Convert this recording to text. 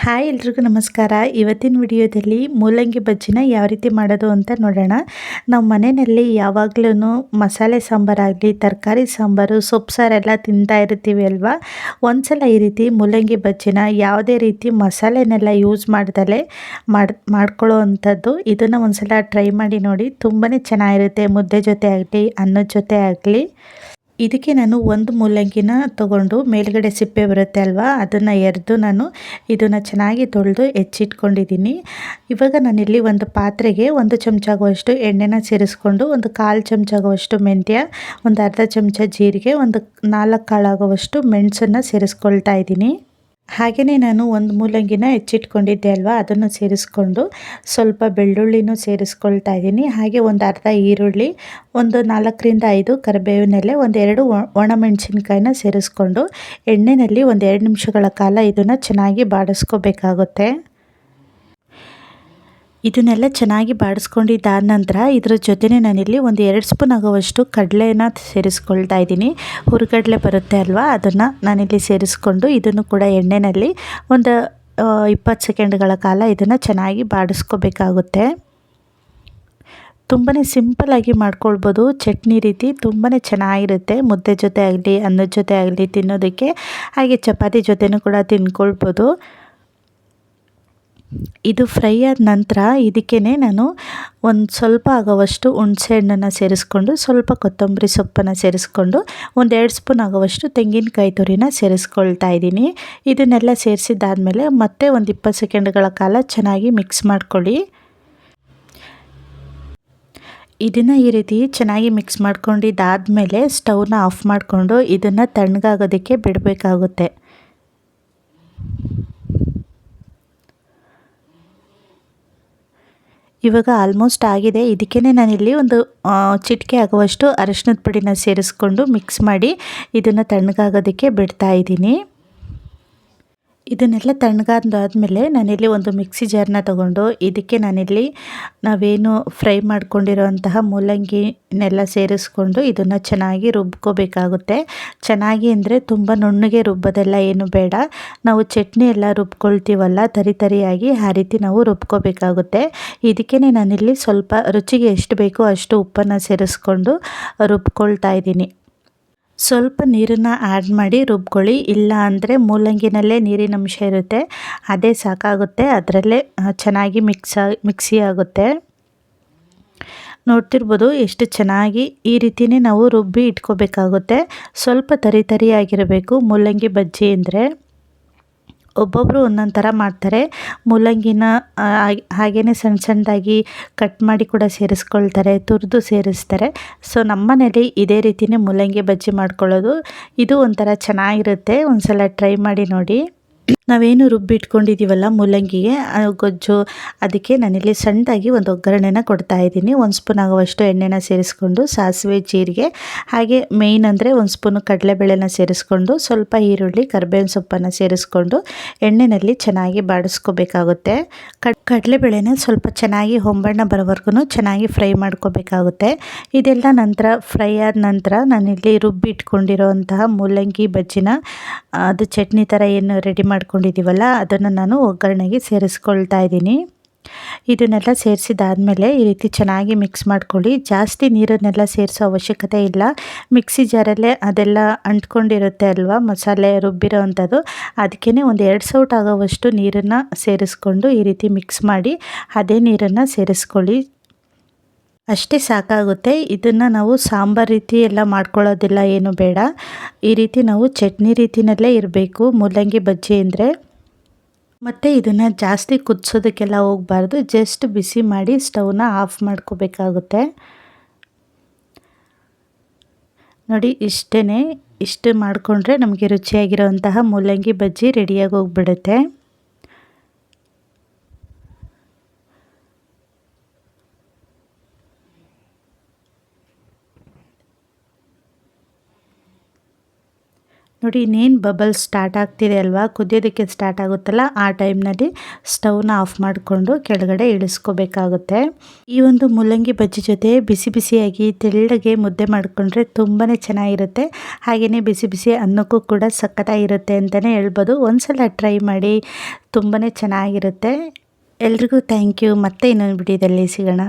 Hi ಎಲ್ರಿಗೂ ನಮಸ್ಕಾರ. ಇವತ್ತಿನ ವಿಡಿಯೋದಲ್ಲಿ ಮೂಲಂಗಿ ಬಜ್ಜಿನ ಯಾವ ರೀತಿ ಮಾಡೋದು ಅಂತ ನೋಡೋಣ. ನಾವು ಮನೆಯಲ್ಲಿ ಯಾವಾಗಲೂ ಮಸಾಲೆ ಸಾಂಬಾರಾಗಲಿ ತರಕಾರಿ ಸಾಂಬಾರು, ಸೊಪ್ಪು ಸಾರೆಲ್ಲ ತಿಂತಾ ಇರ್ತೀವಿ ಅಲ್ವಾ? ಒಂದ್ಸಲ ಈ ರೀತಿ ಮೂಲಂಗಿ ಬಜ್ಜಿನ ಯಾವುದೇ ರೀತಿ ಮಸಾಲೆನೆಲ್ಲ ಯೂಸ್ ಮಾಡ್ದಲೇ ಮಾಡಿ ಮಾಡ್ಕೊಳ್ಳೋ ಅಂಥದ್ದು ಇದನ್ನು ಒಂದ್ಸಲ ಟ್ರೈ ಮಾಡಿ ನೋಡಿ. ತುಂಬಾ ಚೆನ್ನಾಗಿರುತ್ತೆ. ಮುದ್ದೆ ಜೊತೆ ಆಗಲಿ, ಅನ್ನದ ಜೊತೆ ಆಗಲಿ. ಇದಕ್ಕೆ ನಾನು ಒಂದು ಮೂಲಂಗಿನ ತಗೊಂಡು ಮೇಲ್ಗಡೆ ಸಿಪ್ಪೆ ಬರುತ್ತೆ ಅಲ್ವಾ? ಅದನ್ನು ಎರೆದು ನಾನು ಇದನ್ನು ಚೆನ್ನಾಗಿ ತೊಳೆದು ಹೆಚ್ಚಿಟ್ಕೊಂಡಿದ್ದೀನಿ. ಇವಾಗ ನಾನಿಲ್ಲಿ ಒಂದು ಪಾತ್ರೆಗೆ ಒಂದು ಚಮಚ ಆಗುವಷ್ಟು ಎಣ್ಣೆನ ಸೇರಿಸ್ಕೊಂಡು ಒಂದು ಕಾಲು ಚಮಚ ಆಗುವಷ್ಟು ಮೆಂತ್ಯ, ಒಂದು ಅರ್ಧ ಚಮಚ ಜೀರಿಗೆ, ಒಂದು ನಾಲ್ಕು ಕಾಳಾಗುವಷ್ಟು ಮೆಣಸನ್ನು ಸೇರಿಸ್ಕೊಳ್ತಾ ಇದ್ದೀನಿ. ಹಾಗೆಯೇ ನಾನು ಒಂದು ಮೂಲಂಗಿನ ಹೆಚ್ಚಿಟ್ಕೊಂಡಿದ್ದೆ ಅಲ್ವಾ? ಅದನ್ನು ಸೇರಿಸ್ಕೊಂಡು ಸ್ವಲ್ಪ ಬೆಳ್ಳುಳ್ಳಿನೂ ಸೇರಿಸ್ಕೊಳ್ತಾ ಇದ್ದೀನಿ. ಹಾಗೆ ಒಂದು ಅರ್ಧ ಈರುಳ್ಳಿ, ಒಂದು ನಾಲ್ಕರಿಂದ ಐದು ಕರಿಬೇವಿನೆಲೆ ಒಂದೆರಡು ಒಣಮೆಣಸಿನ್ಕಾಯಿನ ಸೇರಿಸ್ಕೊಂಡು ಎಣ್ಣೆಯಲ್ಲಿ ಒಂದು ಎರಡು ನಿಮಿಷಗಳ ಕಾಲ ಇದನ್ನು ಚೆನ್ನಾಗಿ ಬಾಡಿಸ್ಕೋಬೇಕಾಗುತ್ತೆ. ಇದನ್ನೆಲ್ಲ ಚೆನ್ನಾಗಿ ಬಾಡಿಸ್ಕೊಂಡಿದ್ದಾದ ನಂತರ ಇದರ ಜೊತೆನೇ ನಾನಿಲ್ಲಿ ಒಂದು ಎರಡು ಸ್ಪೂನ್ ಆಗುವಷ್ಟು ಕಡಲೆನ ಸೇರಿಸ್ಕೊಳ್ತಾ ಇದ್ದೀನಿ. ಹುರುಗಡಲೆ ಬರುತ್ತೆ ಅಲ್ವಾ? ಅದನ್ನು ನಾನಿಲ್ಲಿ ಸೇರಿಸ್ಕೊಂಡು ಇದನ್ನು ಕೂಡ ಎಣ್ಣೆಯಲ್ಲಿ ಒಂದು ಇಪ್ಪತ್ತು ಸೆಕೆಂಡ್ಗಳ ಕಾಲ ಇದನ್ನು ಚೆನ್ನಾಗಿ ಬಾಡಿಸ್ಕೋಬೇಕಾಗುತ್ತೆ. ತುಂಬಾ ಸಿಂಪಲಾಗಿ ಮಾಡ್ಕೊಳ್ಬೋದು. ಚಟ್ನಿ ರೀತಿ ತುಂಬಾ ಚೆನ್ನಾಗಿರುತ್ತೆ. ಮುದ್ದೆ ಜೊತೆ ಆಗಲಿ, ಅನ್ನದ ಜೊತೆ ಆಗಲಿ ತಿನ್ನೋದಕ್ಕೆ. ಹಾಗೆ ಚಪಾತಿ ಜೊತೆನೂ ಕೂಡ ತಿನ್ಕೊಳ್ಬೋದು. ಇದು ಫ್ರೈ ಆದ ನಂತರ ಇದಕ್ಕೇ ನಾನು ಒಂದು ಸ್ವಲ್ಪ ಆಗೋವಷ್ಟು ಹುಣಸೆ ಹಣ್ಣನ್ನು ಸೇರಿಸ್ಕೊಂಡು, ಸ್ವಲ್ಪ ಕೊತ್ತಂಬರಿ ಸೊಪ್ಪನ್ನು ಸೇರಿಸ್ಕೊಂಡು ಒಂದೆರಡು ಸ್ಪೂನ್ ಆಗೋವಷ್ಟು ತೆಂಗಿನಕಾಯಿ ತುರಿನ ಸೇರಿಸ್ಕೊಳ್ತಾ ಇದ್ದೀನಿ. ಇದನ್ನೆಲ್ಲ ಸೇರಿಸಿದ್ದಾದಮೇಲೆ ಮತ್ತೆ ಒಂದು ಇಪ್ಪತ್ತು ಸೆಕೆಂಡ್ಗಳ ಕಾಲ ಚೆನ್ನಾಗಿ ಮಿಕ್ಸ್ ಮಾಡ್ಕೊಳ್ಳಿ. ಇದನ್ನು ಈ ರೀತಿ ಚೆನ್ನಾಗಿ ಮಿಕ್ಸ್ ಮಾಡ್ಕೊಂಡಿದ್ದಾದಮೇಲೆ ಸ್ಟವ್ನ ಆಫ್ ಮಾಡಿಕೊಂಡು ಇದನ್ನು ತಣ್ಣಗಾಗೋದಕ್ಕೆ ಬಿಡಬೇಕಾಗುತ್ತೆ. ಇವಾಗ ಆಲ್ಮೋಸ್ಟ್ ಆಗಿದೆ. ಇದಕ್ಕೇ ನಾನಿಲ್ಲಿ ಒಂದು ಚಿಟಿಕೆ ಆಗುವಷ್ಟು ಅರಶಿನದ ಪುಡಿನ ಸೇರಿಸ್ಕೊಂಡು ಮಿಕ್ಸ್ ಮಾಡಿ ಇದನ್ನು ತಣ್ಣಗಾಗೋದಕ್ಕೆ ಬಿಡ್ತಾ ಇದ್ದೀನಿ. ಇದನ್ನೆಲ್ಲ ತಣ್ಣಗಾದಾದ್ಮೇಲೆ ನಾನಿಲ್ಲಿ ಒಂದು ಮಿಕ್ಸಿ ಜಾರ್ನ ತಗೊಂಡು ಇದಕ್ಕೆ ನಾನಿಲ್ಲಿ ನಾವೇನು ಫ್ರೈ ಮಾಡ್ಕೊಂಡಿರೋಂತಹ ಮೂಲಂಗಿನೆಲ್ಲ ಸೇರಿಸ್ಕೊಂಡು ಇದನ್ನು ಚೆನ್ನಾಗಿ ರುಬ್ಕೋಬೇಕಾಗುತ್ತೆ. ಚೆನ್ನಾಗಿ ಅಂದರೆ ತುಂಬ ನುಣ್ಣಗೆ ರುಬ್ಬೋದೆಲ್ಲ ಏನು ಬೇಡ. ನಾವು ಚಟ್ನಿ ಎಲ್ಲ ರುಬ್ಕೊಳ್ತೀವಲ್ಲ, ತರಿ ತರಿಯಾಗಿ ಆ ರೀತಿ ನಾವು ರುಬ್ಕೋಬೇಕಾಗುತ್ತೆ. ಇದಕ್ಕೆ ನಾನಿಲ್ಲಿ ಸ್ವಲ್ಪ ರುಚಿಗೆ ಎಷ್ಟು ಬೇಕೋ ಅಷ್ಟು ಉಪ್ಪನ್ನು ಸೇರಿಸ್ಕೊಂಡು ರುಬ್ಕೊಳ್ತಾ ಇದ್ದೀನಿ. ಸ್ವಲ್ಪ ನೀರನ್ನು ಆ್ಯಡ್ ಮಾಡಿ ರುಬ್ಕೊಳ್ಳಿ. ಇಲ್ಲ ಅಂದರೆ ಮೂಲಂಗಿನಲ್ಲೇ ನೀರಿನ ಅಂಶ ಇರುತ್ತೆ. ಅದೇ ಸಾಕಾಗುತ್ತೆ. ಅದರಲ್ಲೇ ಚೆನ್ನಾಗಿ ಮಿಕ್ಸ್ ಮಿಕ್ಸಿ ಆಗುತ್ತೆ. ನೋಡ್ತಿರ್ಬೋದು ಎಷ್ಟು ಚೆನ್ನಾಗಿ ಈ ರೀತಿಯೇ ನಾವು ರುಬ್ಬಿ ಇಟ್ಕೋಬೇಕಾಗುತ್ತೆ. ಸ್ವಲ್ಪ ತರಿ ತರಿಯಾಗಿರಬೇಕು. ಮೂಲಂಗಿ ಬಜ್ಜಿ ಅಂದರೆ. ಒಬ್ಬೊಬ್ಬರು ಒಂದೊಂದು ಥರ ಮಾಡ್ತಾರೆ. ಮೂಲಂಗಿನ ಹಾಗೇ ಸಣ್ಣ ಸಣ್ಣದಾಗಿ ಕಟ್ ಮಾಡಿ ಕೂಡ ಸೇರಿಸ್ಕೊಳ್ತಾರೆ, ತುರಿದು ಸೇರಿಸ್ತಾರೆ. ಸೊ ನಮ್ಮ ಮನೇಲಿ ಇದೇ ರೀತಿಯೇ ಮೂಲಂಗಿ ಬಜ್ಜಿ ಮಾಡ್ಕೊಳ್ಳೋದು. ಇದು ಒಂಥರ ಚೆನ್ನಾಗಿರುತ್ತೆ. ಒಂದು ಸಲ ಟ್ರೈ ಮಾಡಿ ನೋಡಿ. ನಾವೇನು ರುಬ್ಬಿಟ್ಕೊಂಡಿದ್ದೀವಲ್ಲ ಮೂಲಂಗಿಗೆ ಗೊಜ್ಜು, ಅದಕ್ಕೆ ನಾನಿಲ್ಲಿ ಸಣ್ಣದಾಗಿ ಒಂದು ಒಗ್ಗರಣೆನ ಕೊಡ್ತಾ ಇದ್ದೀನಿ. ಒಂದು ಸ್ಪೂನ್ ಆಗುವಷ್ಟು ಎಣ್ಣೆನ ಸೇರಿಸ್ಕೊಂಡು, ಸಾಸಿವೆ, ಜೀರಿಗೆ, ಹಾಗೆ ಮೇಯ್ನ್ ಅಂದರೆ ಒಂದು ಸ್ಪೂನು ಕಡಲೆಬೇಳೆನ ಸೇರಿಸ್ಕೊಂಡು, ಸ್ವಲ್ಪ ಈರುಳ್ಳಿ, ಕರ್ಬೇವಿನ ಸೊಪ್ಪನ್ನು ಸೇರಿಸ್ಕೊಂಡು ಎಣ್ಣೆಯಲ್ಲಿ ಚೆನ್ನಾಗಿ ಬಾಡಿಸ್ಕೋಬೇಕಾಗುತ್ತೆ. ಕಡ್, ಕಡಲೆಬೇಳೆನ ಸ್ವಲ್ಪ ಚೆನ್ನಾಗಿ ಹೊಂಬಣ್ಣ ಬರೋವರೆಗೂ ಚೆನ್ನಾಗಿ ಫ್ರೈ ಮಾಡ್ಕೋಬೇಕಾಗುತ್ತೆ. ಇದೆಲ್ಲ ನಂತರ, ಫ್ರೈ ಆದ ನಂತರ ನಾನಿಲ್ಲಿ ರುಬ್ಬಿಟ್ಕೊಂಡಿರೋ ಅಂತಹ ಮೂಲಂಗಿ ಬಜ್ಜಿನ, ಅದು ಚಟ್ನಿ ಥರ ಏನು ರೆಡಿ ಇಟ್ಕೊಂಡಿದ್ದೀವಲ್ಲ ಅದನ್ನು ನಾನು ಒಗ್ಗರಣೆಗೆ ಸೇರಿಸ್ಕೊಳ್ತಾ ಇದ್ದೀನಿ. ಇದನ್ನೆಲ್ಲ ಸೇರಿಸಿದಾದ್ಮೇಲೆ ಈ ರೀತಿ ಚೆನ್ನಾಗಿ ಮಿಕ್ಸ್ ಮಾಡ್ಕೊಳ್ಳಿ. ಜಾಸ್ತಿ ನೀರನ್ನೆಲ್ಲ ಸೇರಿಸೋ ಅವಶ್ಯಕತೆ ಇಲ್ಲ. ಮಿಕ್ಸಿ ಜಾರಲ್ಲೇ ಅದೆಲ್ಲ ಅಂಟ್ಕೊಂಡಿರುತ್ತೆ ಅಲ್ವಾ, ಮಸಾಲೆ ರುಬ್ಬಿರೋ ಅಂಥದ್ದು. ಅದಕ್ಕೇ ಒಂದು ಎರಡು ಸೌಟ್ ಆಗೋವಷ್ಟು ನೀರನ್ನು ಸೇರಿಸ್ಕೊಂಡು ಈ ರೀತಿ ಮಿಕ್ಸ್ ಮಾಡಿ, ಅದೇ ನೀರನ್ನು ಸೇರಿಸ್ಕೊಳ್ಳಿ. ಅಷ್ಟೇ ಸಾಕಾಗುತ್ತೆ. ಇದನ್ನು ನಾವು ಸಾಂಬಾರು ರೀತಿ ಎಲ್ಲ ಮಾಡ್ಕೊಳ್ಳೋದಿಲ್ಲ, ಏನು ಬೇಡ. ಈ ರೀತಿ ನಾವು ಚಟ್ನಿ ರೀತಿಯಲ್ಲೇ ಇರಬೇಕು. ಮೂಲಂಗಿ ಬಜ್ಜಿ ಅಂದರೆ ಮತ್ತು ಇದನ್ನು ಜಾಸ್ತಿ ಕುದಿಸೋದಕ್ಕೆಲ್ಲ ಹೋಗಬಾರ್ದು. ಜಸ್ಟ್ ಬಿಸಿ ಮಾಡಿ ಸ್ಟವ್ನ ಆಫ್ ಮಾಡ್ಕೋಬೇಕಾಗುತ್ತೆ. ನೋಡಿ ಇಷ್ಟೇ ಇಷ್ಟು ಮಾಡಿಕೊಂಡ್ರೆ ನಮಗೆ ರುಚಿಯಾಗಿರೋಂತಹ ಮೂಲಂಗಿ ಬಜ್ಜಿ ರೆಡಿಯಾಗಿ ಹೋಗ್ಬಿಡುತ್ತೆ. ನೋಡಿ, ಇನ್ನೇನು ಬಬಲ್ಸ್ ಸ್ಟಾರ್ಟ್ ಆಗ್ತಿದೆ ಅಲ್ವಾ? ಕುದಿಯೋದಕ್ಕೆ ಸ್ಟಾರ್ಟ್ ಆಗುತ್ತಲ್ಲ, ಆ ಟೈಮ್ನಲ್ಲಿ ಸ್ಟವ್ನ ಆಫ್ ಮಾಡಿಕೊಂಡು ಕೆಳಗಡೆ ಇಳಿಸ್ಕೋಬೇಕಾಗುತ್ತೆ. ಈ ಒಂದು ಮೂಲಂಗಿ ಬಜ್ಜಿ ಜೊತೆ ಬಿಸಿ ಬಿಸಿಯಾಗಿ ತೆಳ್ಳಗೆ ಮುದ್ದೆ ಮಾಡಿಕೊಂಡ್ರೆ ತುಂಬಾ ಚೆನ್ನಾಗಿರುತ್ತೆ. ಹಾಗೆಯೇ ಬಿಸಿ ಬಿಸಿ ಅನ್ನಕ್ಕೂ ಕೂಡ ಸಖತ್ತಾಗಿರುತ್ತೆ ಅಂತಲೇ ಹೇಳ್ಬೋದು. ಒಂದ್ಸಲ ಟ್ರೈ ಮಾಡಿ ತುಂಬಾ ಚೆನ್ನಾಗಿರುತ್ತೆ. ಎಲ್ರಿಗೂ ಥ್ಯಾಂಕ್ ಯು ಮತ್ತೆ ಇನ್ನೊಂದು ವಿಡಿಯೋದಲ್ಲಿ ಸಿಗೋಣ.